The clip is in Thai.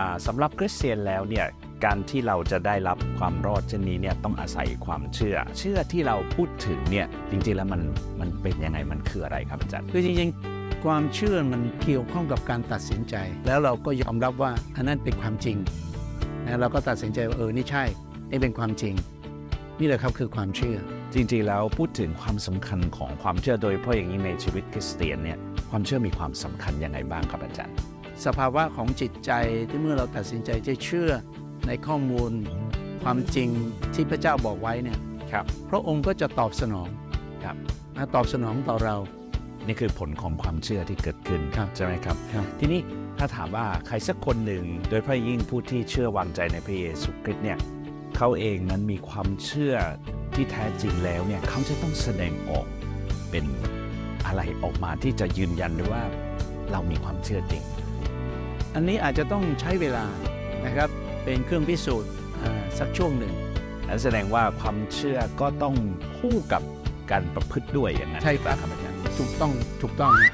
อ่าสำหรับคริสเตียนแล้วเนี่ยการที่เราจะได้รับความรอดเช่นนี้เนี่ยต้องอาศัยความเชื่อ เชื่อที่เราพูดถึงเนี่ยจริงๆแล้วมันมันเป็นยังไงมันคืออะไรครับอาจารย์คือจริงๆ ความเชื่อมันเกี่ยวข้องกับการตัดสินใจ แล้วเราก็ยอมรับว่าอันนั้นเป็นความจริงนะเราก็ตัดสินใจว่าเออนี่ใช่นี่เป็นความจริง นี่แหละครับคือความเชื่อ จริงๆแล้วพูดถึงความสำคัญของความเชื่อโดยเฉพาะอย่างนี้ในชีวิตคริสเตียนเนี่ยความเชื่อมีความสำคัญยังไงบ้างครับอาจารย์ สภาวะของจิตใจที่เมื่อเราตัดสินใจจะเชื่อในข้อมูลความจริงที่พระเจ้าบอกไว้เนี่ยครับพระองค์ก็จะตอบสนองครับนะตอบสนองต่อเรา นี่คือผลของความเชื่อที่เกิดขึ้นครับใช่ไหมครับครับ ทีนี้ถ้าถามว่าใครสักคนหนึ่ง โดยเฉพาะยิ่งผู้ที่เชื่อวางใจในพระเยซูคริสต์เนี่ยเขาเองนั้นมีความเชื่อที่แท้จริงแล้วเนี่ยเขาจะต้องแสดงออกเป็นอะไรออกมาที่จะยืนยันได้ว่าเรามีความเชื่อจริง อันนี้อาจจะต้องใช้เวลานะครับเป็นเครื่องพิสูจน์อ่าสักช่วงหนึ่งนั่นแสดงว่าความเชื่อก็ต้องคู่กับการประพฤติด้วยอย่างนั้นใช่ครับครับอาจารย์ถูกต้องถูกต้องนะ